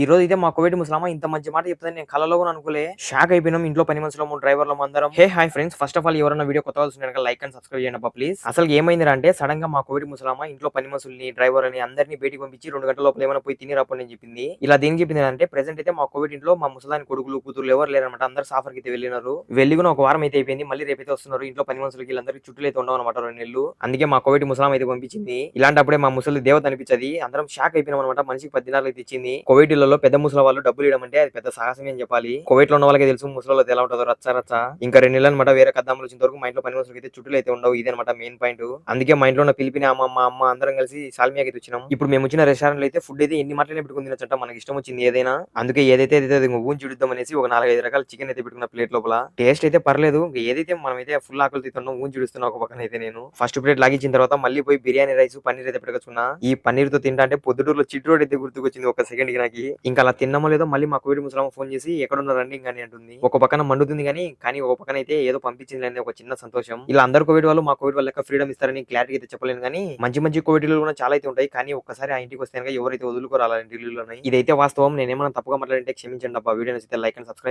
ఈ రోజు అయితే మా కోవిడ్ ముసలామా ఇంత మంచి మాట చెప్తుందని నేను కలలో కూడా అనుకోలే. షాక్ అయిపోయినాం ఇంట్లో పని మనుషులు డ్రైవర్లు అందరం. Hey hi friends first of all ఎవరైనా వీడియో కొత్త వాళ్ళు లైక్ అండ్ సబ్స్క్రైబ్ చేయండి ప్లీజ్ అసలు ఏమైంది అంటే సడన్గా మా కోవిడ్ ముసలామా ఇంట్లో పని మనుషుల్ని డ్రైవర్ అని అందరినీ బయటికి పంపించి రెండు గంటల లోపల ఏమైనా పోయి తిని రాపని చెప్పింది. ఇలా దేని చెప్పింది అంటే ప్రెసెంట్ అయితే మా కోవిడ్ ఇంట్లో మా ముసలాని కొడుకులు కూతురు ఎవరు లేరనమాట అందరు సాఫర్ అయితే వెళ్ళినారు. వెళ్ళి కూడా ఒక వారం అయితే అయిపోయింది. మళ్ళీ రేపైతే వస్తున్నారు. ఇంట్లో పని మనుషులకి వీళ్ళందరికీ చుట్టూ అయితే ఉండవు అనమాట రెండు నెలలు. అందుకే మా కోవిడ్ ముసలాం అయితే పంపించింది. ఇలాంటప్పుడే మా ముసలి దేవత అనిపించది. అందరం షాక్ అయిపోయినాం అనమాట మనిషికి పద్దెనాలు అయితే ఇచ్చింది. కోవిడ్ పెళ్ళిళ్ళలో పెద్ద ముసలి వాళ్ళు డబ్బులు ఇవ్వడం అంటే అది పెద్ద సాహసం అని చెప్పాలి. కోవిడ్లో ఉన్న వాళ్ళకి తెలుసు ముసలిలో ఎలా ఉంటుందో రచ్చ రచ్చ. ఇంకా రెండు నెలలు అనమాట వేరే కద్దాములు వచ్చిన వరకు మా ఇంట్లో పని మనుషులకి అయితే చుట్టూ అయితే ఉండవు. ఇదనమాట మెయిన్ పాయింట్ అందుకే మా ఇంట్లో ఉన్న పిలిపిన అమ్మ మా అమ్మ అందరం కలిసి సాల్మియాకి అయితే వచ్చినాం. ఇప్పుడు మేము వచ్చిన రెస్టారెంట్ అయితే ఫుడ్ అయితే ఎన్ని మాటలు పెట్టుకుని చట్టం మనకి ఇష్టం వచ్చింది ఏదైనా. అందుకే ఏదైతే అయితే అది చూద్దాం అనేసి ఒక నాలుగైదు రకాల చికెన్ అయితే పెట్టుకున్న ప్లేట్ లోపల. టేస్ట్ అయితే పర్లేదు. ఏదైతే మనం అయితే ఫుల్ ఆకలి తింటున్నాం ఊన్ చూడుస్తున్నా ఒక పక్కన అయితే నేను. ఫస్ట్ ప్లేట్ లాగించిన తర్వాత మళ్ళీ పోయి బిర్యానీ రైస్ పన్నీర్ అయితే పెట్టుకొచ్చుకున్నా. ఈ పన్నీర్తో తింటా అంటే పొద్దుటూరులో చిట్ రోడ్ అయితే గుర్తుకొచ్చింది ఒక సెకండ్కి నాకు. ఇంకా అలా తిన్నామో లేదో మళ్ళీ మా కోవిడ్ ముసలమ్మ ఫోన్ చేసి ఎక్కడ ఉన్నారండి ఇంకా అని అంటుంది. ఒక పక్కన మండుతుంది కానీ కానీ ఒక పక్కన అయితే ఏదో పంపించింది అనేది ఒక చిన్న సంతోషం. ఇలా అందరు కోవిడ్ వాళ్ళు మా కోవిడ్ వాళ్ళ ఫ్రీడమ్ ఇస్తారని క్లారిటీ అయితే చెప్పలేను కానీ మంచి మంచి కోవిడ్ కూడా చాలా అయితే ఉంటాయి. కానీ ఒక్కసారి ఆ ఇంటికి వస్తే కనుక ఎవరైతే వదులుకోరాలంటే ఇల్లు ఇదైతే వాస్తవం. నేనేమన్నా తప్పుగా మాట్లాడంటే క్షమించండి అబ్బా. వీడియో నచ్చితే లైక్ అండ్ సబ్స్క్రైబ్